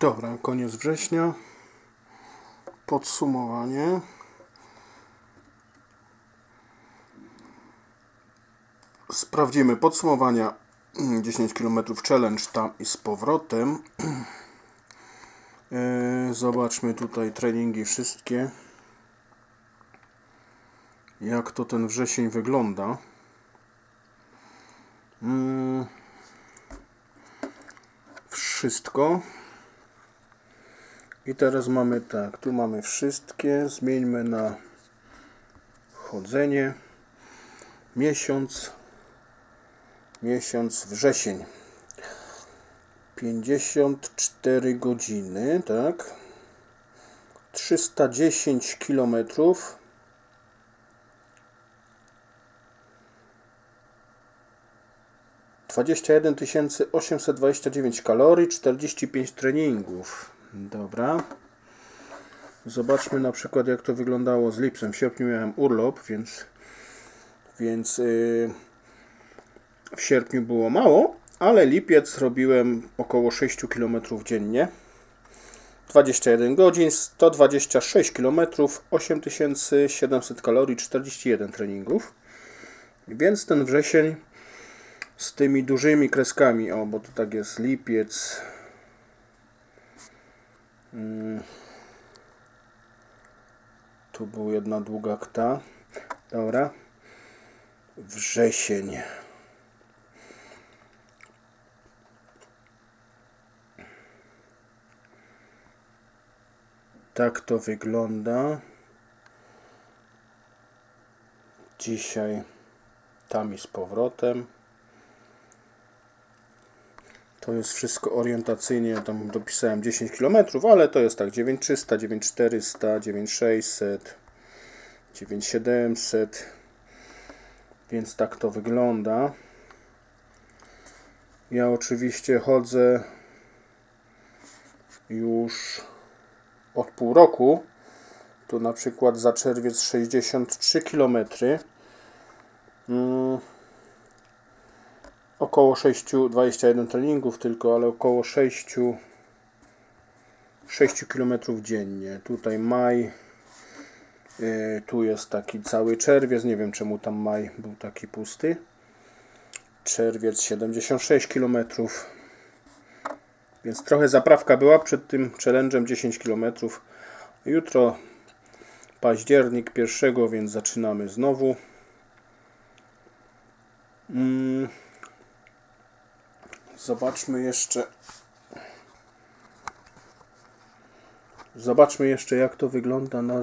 Dobra, koniec września. Podsumowanie. Sprawdzimy podsumowania mm, 10 km challenge tam i z powrotem. E, Zobaczmy tutaj treningi wszystkie. Jak to ten wrzesień wygląda. Mm. Wszystko. I teraz mamy tak, tu mamy wszystkie. Zmieńmy na chodzenie. Miesiąc. Miesiąc wrzesień. 54 godziny, tak. 310 kilometrów. Dwadzieścia jeden tysięcy osiemset dwadzieścia dziewięć kalorii, czterdzieści pięć treningów. Dobra. Zobaczmy na przykład jak to wyglądało z lipsem. W sierpniu miałem urlop, więc więc yy, w sierpniu było mało, ale lipiec robiłem około 6 km dziennie. 21 godzin, 126 km, 8700 kalorii, 41 treningów. Więc ten wrzesień z tymi dużymi kreskami, o bo to tak jest lipiec. Mm. Tu była jedna długa kta. Dobra. Wrzesień. Tak to wygląda. Dzisiaj tam i z powrotem. To jest wszystko orientacyjnie, tam dopisałem 10 km, ale to jest tak 9300, 9400, 9600, 9700. Więc tak to wygląda. Ja oczywiście chodzę już od pół roku. Tu na przykład za czerwiec 63 km. Mm. Około 6, 21 treningów tylko, ale około 6 6 km dziennie. Tutaj maj. Yy, tu jest taki cały czerwiec. Nie wiem czemu tam maj był taki pusty. Czerwiec 76 km. Więc trochę zaprawka była przed tym challenge'em 10 km. Jutro październik pierwszego, więc zaczynamy znowu. Mm. Zobaczmy jeszcze. Zobaczmy jeszcze jak to wygląda na